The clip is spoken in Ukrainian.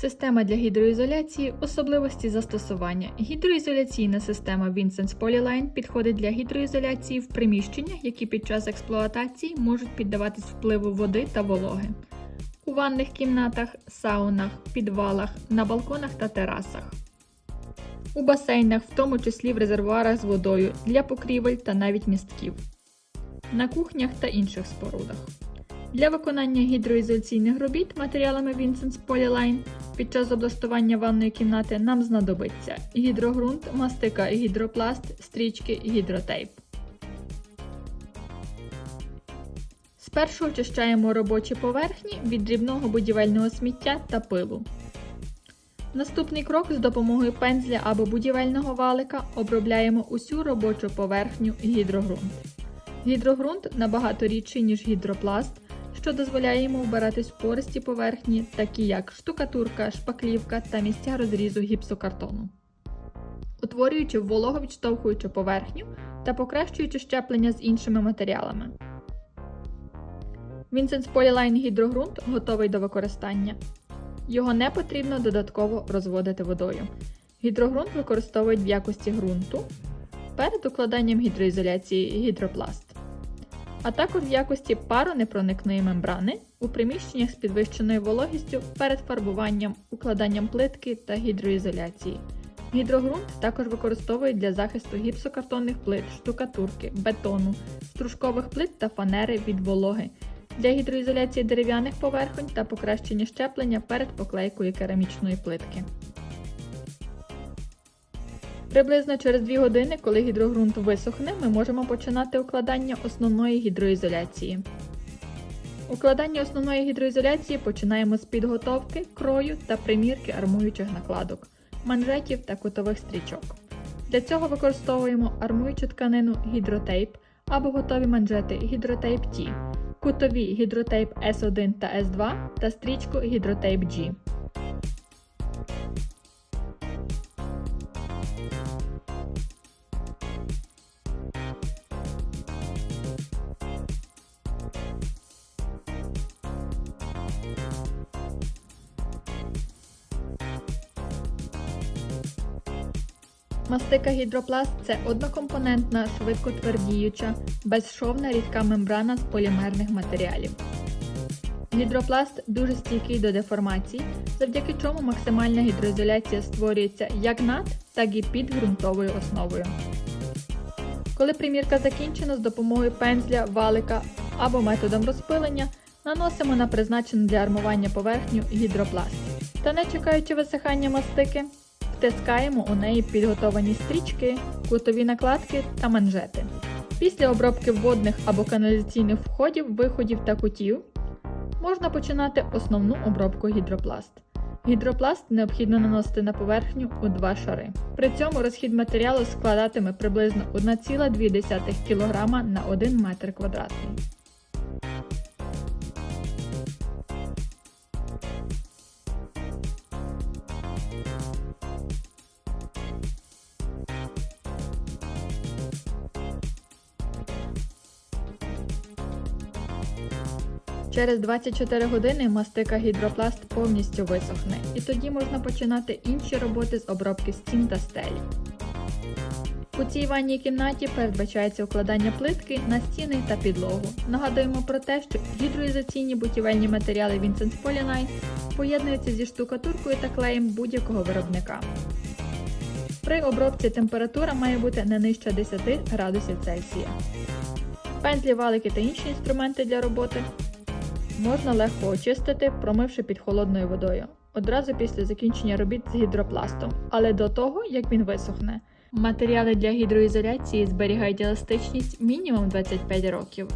Система для гідроізоляції особливості застосування. Гідроізоляційна система Vincent's Polyline підходить для гідроізоляції в приміщеннях, які під час експлуатації можуть піддаватись впливу води та вологи. У ванних кімнатах, саунах, підвалах, на балконах та терасах. У басейнах, в тому числі в резервуарах з водою для покрівель та навіть містків. На кухнях та інших спорудах. Для виконання гідроізоляційних робіт матеріалами Vincent's Polyline під час облаштування ванної кімнати нам знадобиться гідрогрунт, мастика, гідропласт, стрічки, гідротейп. Спершу очищаємо робочі поверхні від дрібного будівельного сміття та пилу. Наступний крок з допомогою пензля або будівельного валика обробляємо усю робочу поверхню гідрогрунт. Гідрогрунт набагато рідший, ніж гідропласт, що дозволяє йому вбиратись в пористі поверхні, такі як штукатурка, шпаклівка та місця розрізу гіпсокартону, утворюючи вологовідштовхуючу поверхню та покращуючи щеплення з іншими матеріалами. Vincent's Polyline гідрогрунт готовий до використання. Його не потрібно додатково розводити водою. Гідрогрунт використовують в якості ґрунту перед укладанням гідроізоляції гідропласт, а також в якості паронепроникної мембрани у приміщеннях з підвищеною вологістю перед фарбуванням, укладанням плитки та гідроізоляції. Гідрогрунт також використовують для захисту гіпсокартонних плит, штукатурки, бетону, стружкових плит та фанери від вологи, для гідроізоляції дерев'яних поверхонь та покращення щеплення перед поклейкою керамічної плитки. Приблизно через 2 години, коли гідрогрунт висохне, ми можемо починати укладання основної гідроізоляції. Укладання основної гідроізоляції починаємо з підготовки, крою та примірки армуючих накладок, манжетів та кутових стрічок. Для цього використовуємо армуючу тканину гідротейп або готові манжети гідротейп T, кутові гідротейп S1 та S2 та стрічку гідротейп G. Мастика гідропласт це однокомпонентна, швидкотвердіюча, безшовна рідка мембрана з полімерних матеріалів. Гідропласт дуже стійкий до деформацій, завдяки чому максимальна гідроізоляція створюється як над, так і під ґрунтовою основою. Коли примірка закінчена з допомогою пензля, валика або методом розпилення, наносимо на призначену для армування поверхню гідропласт. Та не чекаючи висихання мастики, втискаємо у неї підготовані стрічки, кутові накладки та манжети. Після обробки водних або каналізаційних входів, виходів та кутів можна починати основну обробку гідропласт. Гідропласт необхідно наносити на поверхню у два шари. При цьому розхід матеріалу складатиме приблизно 1,2 кг на 1 метр квадратний. Через 24 години мастика гідропласт повністю висохне, і тоді можна починати інші роботи з обробки стін та стелі. У цій ванній кімнаті передбачається укладання плитки на стіни та підлогу. Нагадуємо про те, що гідроізоційні будівельні матеріали Vincent's Polyline поєднуються зі штукатуркою та клеєм будь-якого виробника. При обробці температура має бути не нижче 10 градусів Цельсія. Пензлі, валики та інші інструменти для роботи можна легко очистити, промивши під холодною водою, одразу після закінчення робіт з гідропластом, але до того, як він висохне. Матеріали для гідроізоляції зберігають еластичність мінімум 25 років.